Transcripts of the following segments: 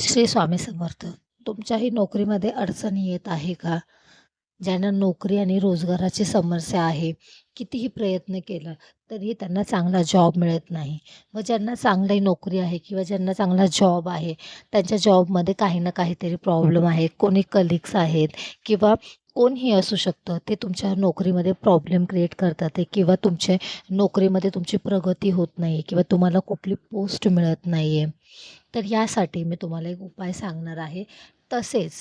श्री स्वामी समर्थ तुमच्याही नोकरीमध्ये अडचणी येत आहे का? ज्यांना नोकरी आणि रोजगाराची समस्या आहे कितीही प्रयत्न केला तरीही त्यांना चांगला जॉब मिळत नाही. व ज्यांना चांगली नोकरी आहे किंवा ज्यांना चांगला जॉब आहे त्यांच्या जॉबमध्ये काही ना काहीतरी प्रॉब्लेम आहे. कोणी कलिग्स आहेत किंवा कोणही असू शकतं ते तुमच्या नोकरीमध्ये प्रॉब्लेम क्रिएट करतात आहे किंवा तुमच्या नोकरीमध्ये तुमची प्रगती होत नाही आहे किंवा तुम्हाला कुठली पोस्ट मिळत नाही आहे तर यासाठी मी तुम्हाला एक उपाय सांगणार आहे. तसेच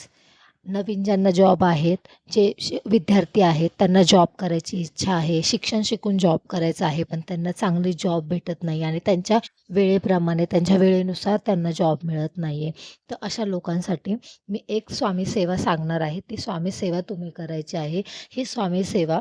नवीन ज्यांना जॉब आहेत जे श विद्यार्थी आहेत त्यांना जॉब करायची इच्छा आहे शिक्षण शिकून जॉब करायचा आहे पण त्यांना चांगली जॉब भेटत नाही आणि त्यांच्या वेळेप्रमाणे त्यांच्या वेळेनुसार त्यांना जॉब मिळत नाही आहे तर अशा लोकांसाठी मी एक स्वामी सेवा सांगणार आहे. ती स्वामी सेवा तुम्ही करायची आहे. ही स्वामी सेवा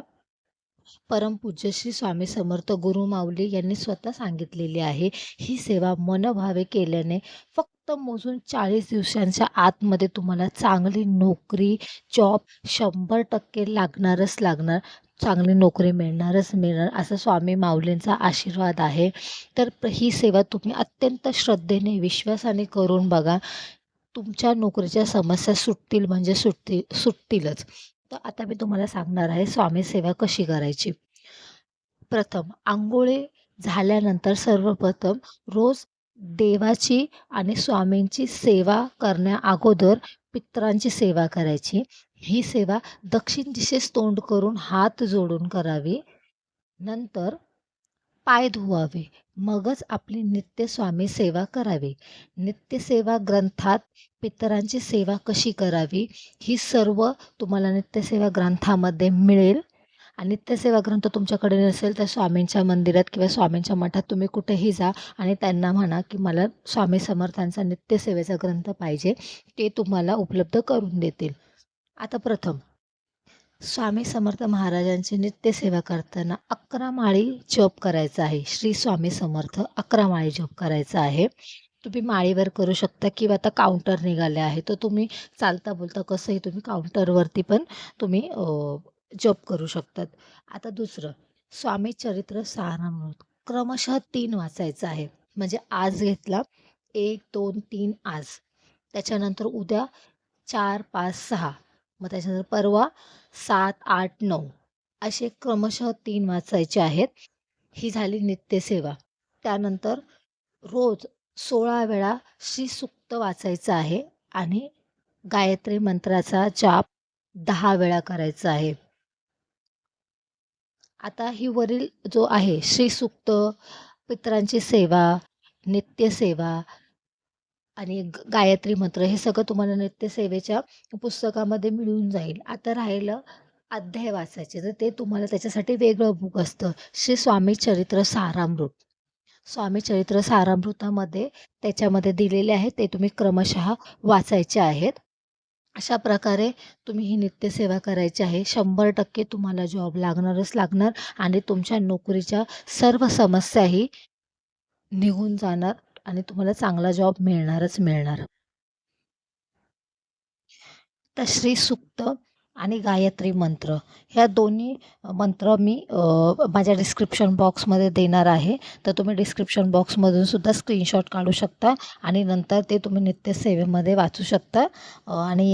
परमपूज्य श्री स्वामी समर्थ गुरु माऊली यांनी स्वतः सांगितलेली आहे ही सेवा मनभावे केल्याने फक्त मोजून चाळीस दिवसांच्या आतमध्ये तुम्हाला चांगली नोकरी जॉब शंभर टक्के लागणारच लागणार चांगली नोकरी मिळणारच मिळणार असा स्वामी माऊलींचा आशीर्वाद आहे. तर ही सेवा तुम्ही अत्यंत श्रद्धेने विश्वासाने करून बघा तुमच्या नोकरीच्या समस्या सुटतील म्हणजे सुटतील सुटतीलच. तर आता मी तुम्हाला सांगणार आहे स्वामी सेवा कशी करायची? प्रथम आंघोळी झाल्यानंतर सर्वप्रथम रोज देवाची आणि स्वामींची सेवा करण्या अगोदर पित्रांची सेवा करायची. ही सेवा दक्षिण दिशेस तोंड करून हात जोडून करावी. नंतर पाय धुवावे. मगच आपली नित्य स्वामी सेवा करावी. नित्यसेवा ग्रंथात पितरांची सेवा कशी करावी? ही सर्व तुम्हाला नित्यसेवा ग्रंथामध्ये मिळेल. आणि नित्यसेवा ग्रंथ तुमच्याकडे नसेल तर स्वामींच्या मंदिरात किंवा स्वामींच्या मठात तुम्ही कुठेही जा आणि त्यांना म्हणा की मला स्वामी समर्थांचा नित्यसेवेचा ग्रंथ पाहिजे ते तुम्हाला उपलब्ध करून देतील. आता प्रथम स्वामी समर्थ महाराजांची नित्यसेवा करताना अकरा माळी जप करायचा आहे. श्री स्वामी समर्थ अकरा माळी जप करायचा आहे. तुम्ही माळीवर करू शकता किंवा आता काउंटर निघाले आहे. तर तुम्ही चालता बोलता कसंही तुम्ही काउंटरवरती पण तुम्ही जप करू शकतात. आता दुसरं स्वामी चरित्र सारामृत क्रमशः तीन वाचायचं आहे. म्हणजे आज घेतला एक दोन तीन आज. त्याच्यानंतर उद्या चार पाच सहा. मग त्याच्यानंतर परवा सात आठ नऊ असे क्रमशः तीन वाचायचे आहेत. ही झाली नित्यसेवा. त्यानंतर रोज सोळा वेळा श्रीसुक्त वाचायचं आहे आणि गायत्री मंत्राचा जाप दहा वेळा करायचा आहे. आता ही वरील जो आहे श्रीसुक्त पितरांची सेवा नित्यसेवा आणि ग- गायत्री मंत्र हे सगळं तुम्हाला नित्यसेवेच्या पुस्तकामध्ये मिळून जाईल. आता राहिलं अध्याय वाचायचे तर ते तुम्हाला त्याच्यासाठी वेगळं बुक असतं. श्री स्वामी चरित्र सारामृत. स्वामी चरित्र सारामृतामध्ये त्याच्यामध्ये दिलेले आहे ते तुम्ही क्रमशः वाचायचे आहेत. अशा प्रकारे तुम्ही ही नित्यसेवा करायची आहे. शंभर टक्के तुम्हाला जॉब लागणारच लागणार आणि तुमच्या नोकरीच्या सर्व समस्याही निघून जाणार. आणि तुम्हाला चांगला जॉब मिळणारच मिळणार. तर श्री सुक्त आणि गायत्री मंत्र ह्या दोन्ही मंत्र मी माझ्या डिस्क्रिप्शन बॉक्समध्ये देणार आहे. तर तुम्ही डिस्क्रिप्शन बॉक्समधून सुद्धा स्क्रीनशॉट काढू शकता आणि नंतर ते तुम्ही नित्यसेवेमध्ये वाचू शकता. आणि